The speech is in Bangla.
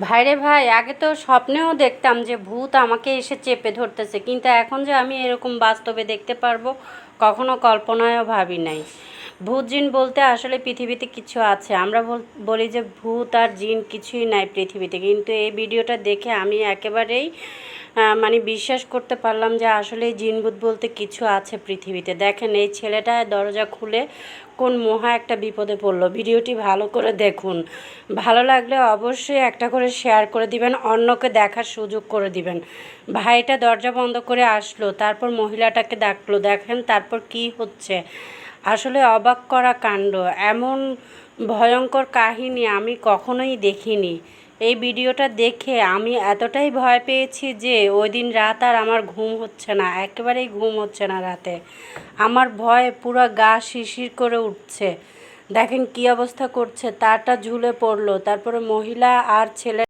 ভাইরে ভাই, আগে তো স্বপ্নেও দেখতাম যে ভূত আমাকে এসে চেপে ধরতেছে, কিন্তু এখন যে আমি এরকম বাস্তবে দেখতে পারব, কখনো কল্পনায়ও ভাবি নাই। ভূত জিন বলতে আসলে পৃথিবীতে কিছু আছে। আমরা বল- যে ভূত আর জিন কিছুই নাই পৃথিবীতে, কিন্তু এই ভিডিওটা দেখে আমি একেবারেই মানে বিশ্বাস করতে পারলাম যে আসলে জিনভূত বলতে কিছু আছে পৃথিবীতে। দেখেন, এই ছেলেটা দরজা খুলে কোন মহা একটা বিপদে পড়ল। ভিডিওটি ভালো করে দেখুন। ভালো লাগলে অবশ্যই একটা করে শেয়ার করে দিবেন, অন্যকে দেখার সুযোগ করে দিবেন। ভাইটা দরজা বন্ধ করে আসলো, তারপর মহিলাটাকে ডাকলো, দেখেন তারপর কি হচ্ছে? আসলে অবাক করা কাণ্ড। এমন ভয়ঙ্কর কাহিনী আমি কখনোই দেখিনি। এই ভিডিওটা দেখে আমি এতটাই ভয় পেয়েছি যে ওই দিন রাত আর আমার ঘুম হচ্ছে না, একেবারেই ঘুম হচ্ছে না রাতে। আমার ভয়ে পুরো গা শিরশির করে উঠছে। দেখেন কি অবস্থা করছে, তারটা ঝুলে পড়ল, তারপরে মহিলা আর ছেলে